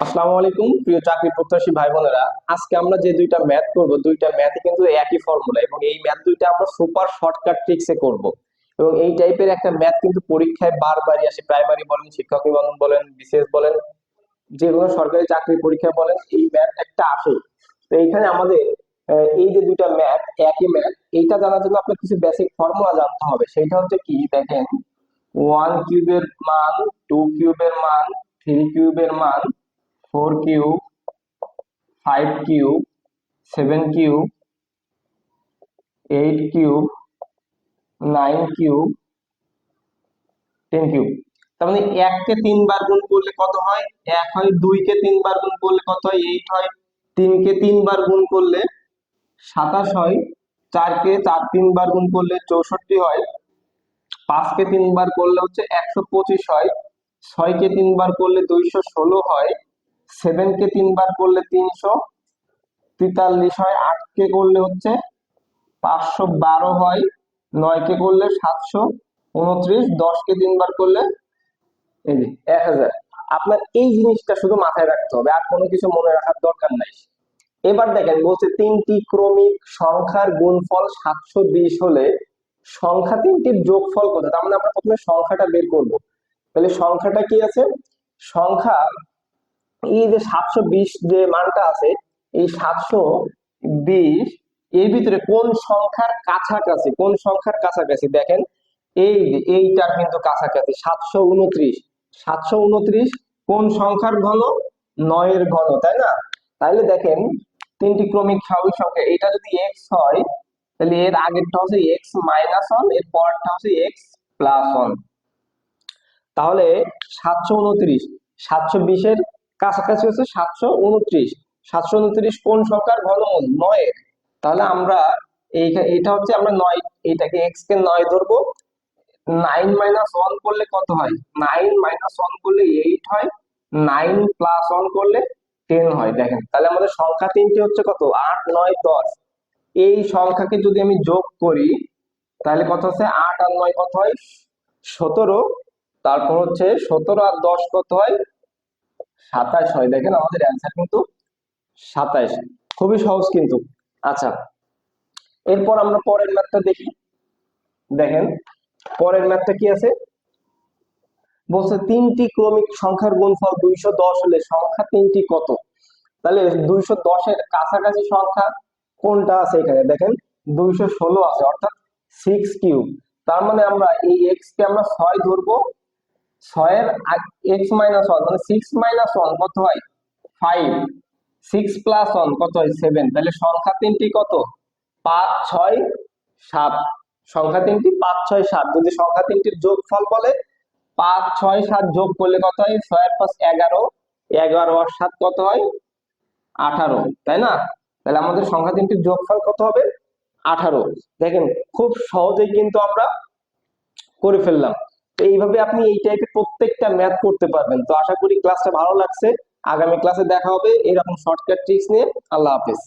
আসসালামু আলাইকুম, প্রিয় চাকরি প্রত্যাশী ভাই বোনেরা আজকে আমরা যে দুইটা ম্যাথ করব, দুইটা ম্যাথই কিন্তু একই ফর্মুলা এবং এই ম্যাথ দুইটা আমরা সুপার শর্টকাট ট্রিক্সে করব। এবং এই টাইপের একটা ম্যাথ কিন্তু পরীক্ষায় বারবারই আসে। প্রাইমারি বলেন, শিক্ষক নিবন্ধন বলেন, বিশেষ বলেন, যে কোনো সরকারি চাকরি পরীক্ষা বলেন, এই ম্যাথ একটা আসে। তো এইখানে আমাদের এই যে দুইটা ম্যাথ একই ম্যাথ এইটা জানার জন্য আপনার কিছু বেসিক ফর্মুলা জানতে হবে। সেটা হচ্ছে কি? দেখেন ওয়ান কিউবের মান টু কিউবের মান থ্রি কিউবের মান four cube, five cube, seven cube, eight cube, nine cube, ten cube. তার মানে এককে তিনবার গুণ করলে কত হয়? এক হয়, দুইকে তিনবার গুণ করলে কত হয়? এইট হয়। তিনকে তিনবার গুণ করলে সাতাশ হয়। চারকে চার তিনবার গুণ করলে চৌষট্টি হয়। পাঁচকে তিনবার করলে হচ্ছে একশো পঁচিশ হয়। ছয়কে তিনবার করলে দুইশো ষোলো হয়। সেভেনকে তিনবার করলে তিনশো, তেতাল্লিশ হয় আটকে করলে হচ্ছে পাঁচশো বারো হয় নয়কে করলে সাতশো উনত্রিশ দশকে তিনবার করলে এই যে এক হাজার। আপনার এই জিনিসটা শুধু মাথায় রাখতে হবে, আর কোনো কিছু মনে রাখার দরকার নাই। এবার দেখেন বলছে তিনটি ক্রমিক সংখ্যার গুণফল সাতশো বিশ হলে সংখ্যা তিনটির যোগফল কত তার মানে আমরা প্রথমে সংখ্যাটা বের করব। তাহলে সংখ্যাটা কি আছে? সংখ্যা এই যে সাতশো বিশ যে মানটা আছে, এই সাতশো বিশ, এর ভিতরে কোন সংখ্যার কাছাকাছি, কোন সংখ্যার কাছাকাছি? দেখেন, এই এইটার কিন্তু কাছাকাছি, সাতশো উনত্রিশ। সাতশো উনত্রিশ কোন সংখ্যার ঘন? নয়ের ঘন, তাই না? তাইলে দেখেন, তিনটি ক্রমিক স্বাভাবিক সংখ্যা এটা যদি এক্স হয় তাহলে এর আগেরটা হচ্ছে এক্স মাইনাস ওয়ানের পরটা হচ্ছে এক্স প্লাস ওয়ান তাহলে সাতশো উনত্রিশ, সাতশো বিশের কাছাকাছি হচ্ছে সাতশো উনত্রিশ। সাতশো উনত্রিশ কোন সংখ্যার ঘনমূল? নয়ের। তাহলে আমরা এইটা এটা হচ্ছে আমরা নয় এটাকে এক্স কে নয় ধরবো। নাইন মাইনাস ওয়ান করলে কত হয়? নাইন মাইনাস ওয়ান করলে এইট হয়। নাইন প্লাস ওয়ান করলে টেন হয়। দেখেন, তাহলে আমাদের সংখ্যা তিনটি হচ্ছে কত? আট, নয়, দশ। এই সংখ্যাকে যদি আমি যোগ করি, তাহলে কত হচ্ছে? আট আর নয় কত হয়? সতেরো। তারপর হচ্ছে সতেরো আর দশ কত হয়? সাতাশ হয়। দেখেন আমাদের অ্যান্সার কিন্তু সাতাশ। খুবই সহজ কিন্তু। আচ্ছা এরপর আমরা পরের ম্যাথটা দেখি। দেখেন, পরের ম্যাথটা কি আছে? বলছে তিনটি ক্রমিক সংখ্যার গুণফল দুইশো দশ হলে সংখ্যা তিনটি কত? তাহলে দুইশো দশের কাছাকাছি সংখ্যা কোনটা আছে এখানে? দেখেন, দুইশো ষোলো আছে, অর্থাৎ সিক্স কিউব তার মানে আমরা এই এক্স কে আমরা ছয় ধরবো। ছয়ের এক্স মাইনাস ওয়ান মানে সিক্স মাইনাস ওয়ান কত হয়? ফাইভ সিক্স প্লাস ওয়ান কত হয়? সেভেন তাহলে সংখ্যা তিনটি কত? পাঁচ, ছয়, সাত। সংখ্যা তিনটি, পাঁচ, ছয়, সাত। যদি সংখ্যা তিনটির যোগফল বলে, পাঁচ, ছয়, সাত যোগ করলে কত হয়? ছয়ের পাঁচ এগারো। এগারো আর সাত কত হয়? আঠারো। তাই না? তাহলে আমাদের সংখ্যা তিনটির যোগফল কত হবে? আঠারো। দেখেন, খুব সহজেই কিন্তু আমরা করে ফেললাম। এইভাবে আপনি এই টাইপের প্রত্যেকটা ম্যাথ করতে পারবেন। তো আশা করি ক্লাসটা ভালো লাগছে। আগামী ক্লাসে দেখা হবে। এরকম শর্টকাট ট্রিক্স নিয়ে। আল্লাহ হাফেজ।